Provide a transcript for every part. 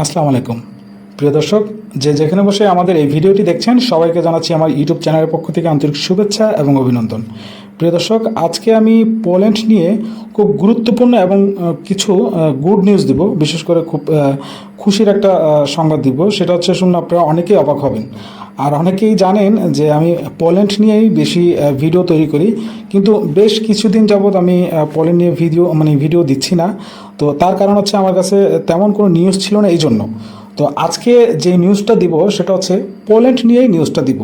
আসসালামু আলাইকুম। প্রিয় দর্শক, যে যেখানে বসে আমাদের এই ভিডিওটি দেখছেন, সবাইকে জানাচ্ছি আমার ইউটিউব চ্যানেলের পক্ষ থেকে আন্তরিক শুভেচ্ছা এবং অভিনন্দন। প্রিয় দর্শক, আজকে আমি পোল্যান্ড নিয়ে খুব গুরুত্বপূর্ণ এবং কিছু গুড নিউজ দিব। বিশেষ করে খুব খুশির একটা সংবাদ দিব। সেটা হচ্ছে, শুনুন, আপনারা অনেকেই অবাক হবেন। আর অনেকেই জানেন যে আমি পোল্যান্ড নিয়েই বেশি ভিডিও তৈরি করি। কিন্তু বেশ কিছুদিন যাবৎ আমি পোল্যান্ড নিয়ে ভিডিও মানে ভিডিও দিচ্ছি না। তো তার কারণ হচ্ছে আমার কাছে তেমন কোনো নিউজ ছিল না এই জন্য তো আজকে যে নিউজটা দিব সেটা হচ্ছে পোল্যান্ড নিয়েই নিউজটা দিব।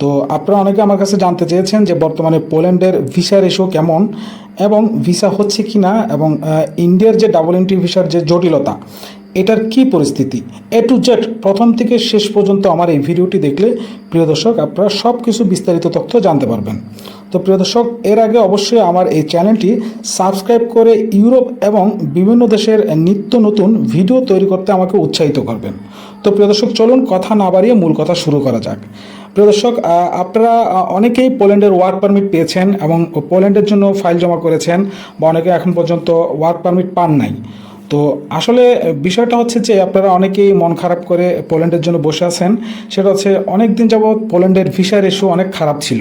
তো আপনারা অনেকে আমার কাছে জানতে চেয়েছেন যে বর্তমানে পোল্যান্ডের ভিসা রেশিও কেমন এবং ভিসা হচ্ছে কি না এবং ইন্ডিয়ার যে ডাবল এন্ট্রি ভিসার যে জটিলতা এটার কি পরিস্থিতি? এ টু জেড প্রথম থেকে শেষ পর্যন্ত আমার এই ভিডিওটি দেখলে, প্রিয় দর্শক, আপনারা সব কিছু বিস্তারিত তথ্য জানতে পারবেন। তো প্রিয় দর্শক, এর আগে অবশ্যই আমার এই চ্যানেলটি সাবস্ক্রাইব করে ইউরোপ এবং বিভিন্ন দেশের নিত্য নতুন ভিডিও তৈরি করতে আমাকে উৎসাহিত করবেন। তো প্রিয় দর্শক, চলুন কথা না বাড়িয়ে মূল কথা শুরু করা যাক। প্রিয় দর্শক আপনারা অনেকেই পোল্যান্ডের ওয়ার্ক পারমিট পেয়েছেন এবং পোল্যান্ডের জন্য ফাইল জমা করেছেন বা অনেকে এখন পর্যন্ত ওয়ার্ক পারমিট পান নাই। তো আসলে বিষয়টা হচ্ছে যে আপনারা অনেকেই মন খারাপ করে পোল্যান্ডের জন্য বসে আছেন। সেটা হচ্ছে অনেক দিন যাবৎ পোল্যান্ডের ভিসার ইস্যু অনেক খারাপ ছিল।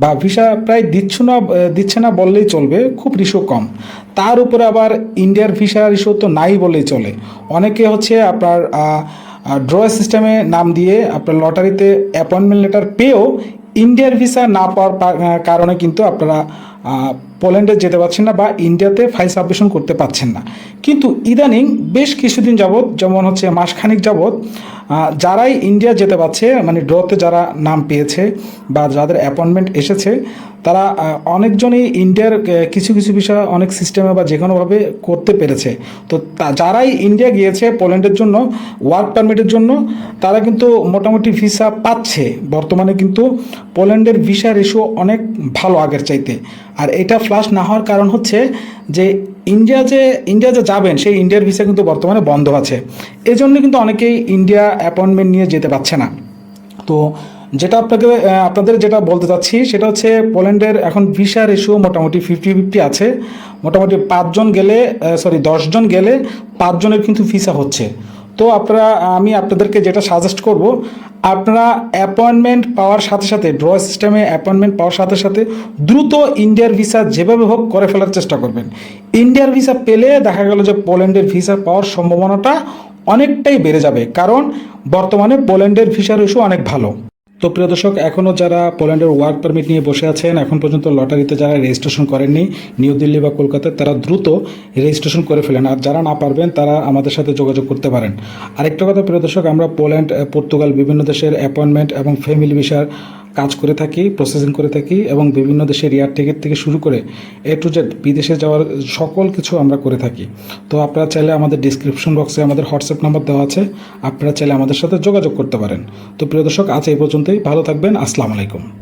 বা ভিসা প্রায় দিচ্ছ না, দিচ্ছে না বললেই চলবে, খুব রিস্যু কম। তার উপরে আবার ইন্ডিয়ার ভিসার ইস্যু তো নাই বললেই চলে। অনেকে হচ্ছে আপনার ড্র সিস্টেমে নাম দিয়ে আপনার লটারিতে অ্যাপয়েন্টমেন্ট লেটার পেয়েও ইন্ডিয়ার ভিসা না পাওয়ার কারণে কিন্তু আপনারা পোল্যান্ডে যেতে পারছেন না বা ইন্ডিয়াতে ফাইল সাবমিশন করতে পারছেন না। কিন্তু ইদানিং বেশ কিছুদিন যাবৎ, যেমন হচ্ছে মাসখানিক যাবৎ যারাই ইন্ডিয়া যেতে পারছে মানে ড্রতে যারা নাম পেয়েছে বা যাদের অ্যাপয়েন্টমেন্ট এসেছে তারা অনেকজনই ইন্ডিয়ার কিছু কিছু বিষয় অনেক সিস্টেমে বা যে কোনোভাবে করতে পেরেছে। তো যারাই ইন্ডিয়া গিয়েছে পোল্যান্ডের জন্য ওয়ার্ক পারমিটের জন্য, তারা কিন্তু মোটামুটি ভিসা পাচ্ছে। বর্তমানে কিন্তু পোল্যান্ডের ভিসা রেশিও অনেক ভালো আগের চাইতে। আর এটা ফ্লাশ না হওয়ার কারণ হচ্ছে যে ইন্ডিয়া যে ইন্ডিয়া যে যাবেন, সেই ইন্ডিয়ার ভিসা কিন্তু বর্তমানে বন্ধ আছে। এজন্য কিন্তু অনেকেই ইন্ডিয়া অ্যাপয়েন্টমেন্ট নিয়ে যেতে পারছে না। তো যেটা আপনাকে আপনাদের যেটা বলতে চাচ্ছি, সেটা হচ্ছে পোল্যান্ডের এখন ভিসা রেশিও মোটামুটি ফিফটি ফিফটি আছে। মোটামুটি পাঁচজন গেলে সরি দশজন গেলে পাঁচজনের কিন্তু ভিসা হচ্ছে। তো আপনারা, আমি আপনাদেরকে যেটা সাজেস্ট করব, আপনারা অ্যাপয়েন্টমেন্ট পাওয়ার সাথে সাথে ড্র সিস্টেমে অ্যাপয়েন্টমেন্ট পাওয়ার সাথে সাথে দ্রুত ইন্ডিয়ার ভিসা যেভাবে হোক করে ফেলার চেষ্টা করবেন। ইন্ডিয়ার ভিসা পেলে দেখা গেল যে পোল্যান্ডের ভিসা পাওয়ার সম্ভাবনাটা অনেকটাই বেড়ে যাবে। কারণ বর্তমানে পোল্যান্ডের ভিসা রেশিও অনেক ভালো। তো প্রিয় দর্শক এখনও যারা পোল্যান্ডের ওয়ার্ক পারমিট নিয়ে বসে আছেন, এখন পর্যন্ত লটারিতে যারা রেজিস্ট্রেশন করেননি, নিউ দিল্লি বা কলকাতায়, তারা দ্রুত রেজিস্ট্রেশন করে ফেলেন। আর যারা না পারবেন, তারা আমাদের সাথে যোগাযোগ করতে পারেন। আরেকটা কথা প্রিয় দর্শক, আমরা পোল্যান্ড পর্তুগাল বিভিন্ন দেশের অ্যাপয়েন্টমেন্ট এবং ফ্যামিলি ভিসার কাজ করে থাকি প্রসেসিং করে থাকি এবং বিভিন্ন দেশের এয়ার টিকিট থেকে শুরু করে এ টু জেড বিদেশে যাওয়ার সকল কিছু আমরা করে থাকি। তো আপনারা চাইলে আমাদের ডিসক্রিপশন বক্সে আমাদের হোয়াটসঅ্যাপ নাম্বার দেওয়া আছে, আপনারা চাইলে আমাদের সাথে যোগাযোগ করতে পারেন। তো প্রিয় দর্শক, আজ এই পর্যন্তই। ভালো থাকবেন। আসসালামু আলাইকুম।